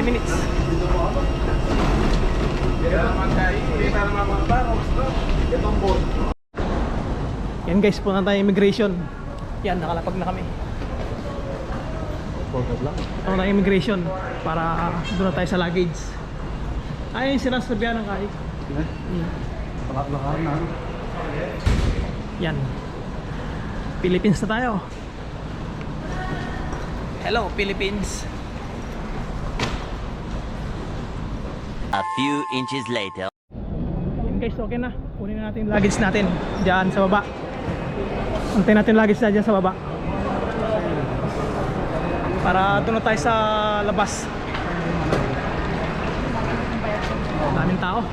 minutes. Yan guys, punta tayo immigration. Yan, nakalapag na kami. Punta tayo immigration para doon na tayo sa luggage. Ay, sinasabyan ng kahit. Yan. Philippines na tayo. Hello, Philippines. A few inches later. Yan guys, okay na. Kunin na natin yung luggage natin diyan sa baba. Antayin natin yung luggage na dyan sa baba. Para doon na tayo sa labas. Daming tao.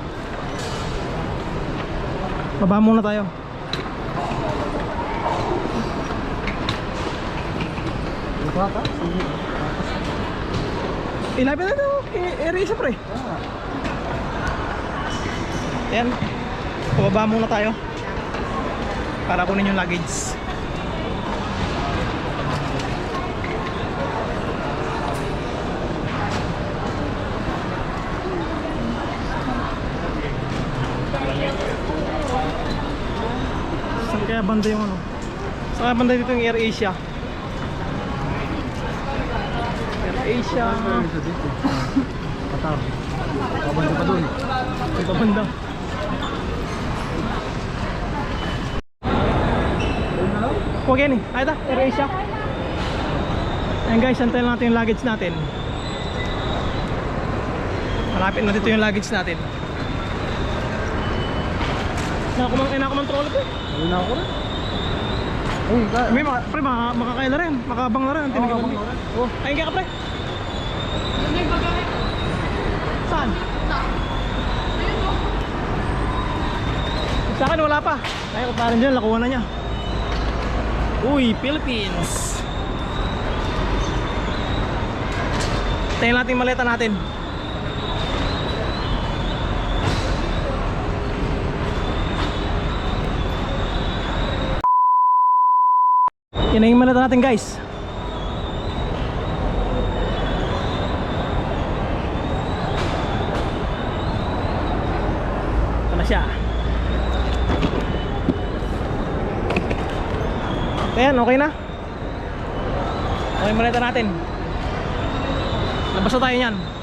Baba muna tayo. Ilapit na ito. I-erase pre. Ayan. Pababa muna tayo. Para kunin yung luggage. Saan kaya banda yung ano? Saan kaya banda dito yung Air Asia? Air Asia. Qatar. Kabanda pa dun. Ito banda. Huwag yan eh. Ay ito, Air Asia. Ayan guys, antayin natin yung luggage natin. Malapit na dito yung luggage natin. Nakakumang, eh, nakakontrol ko. Ayun na ako rin. Uy, ka. May mga, pre, mga, makakain na rin. Makabang na rin. ang mo. na rin. Oh, ayun ka pre. Saan? Sa akin wala pa. Ay, parang dyan, lakuha na niya. Uy, Philippines. Tingnan natin yung maleta natin. Yan na yung maleta natin guys. Ito na siya. Ayan, okay na. Okay maleta natin. Labas tayo niyan.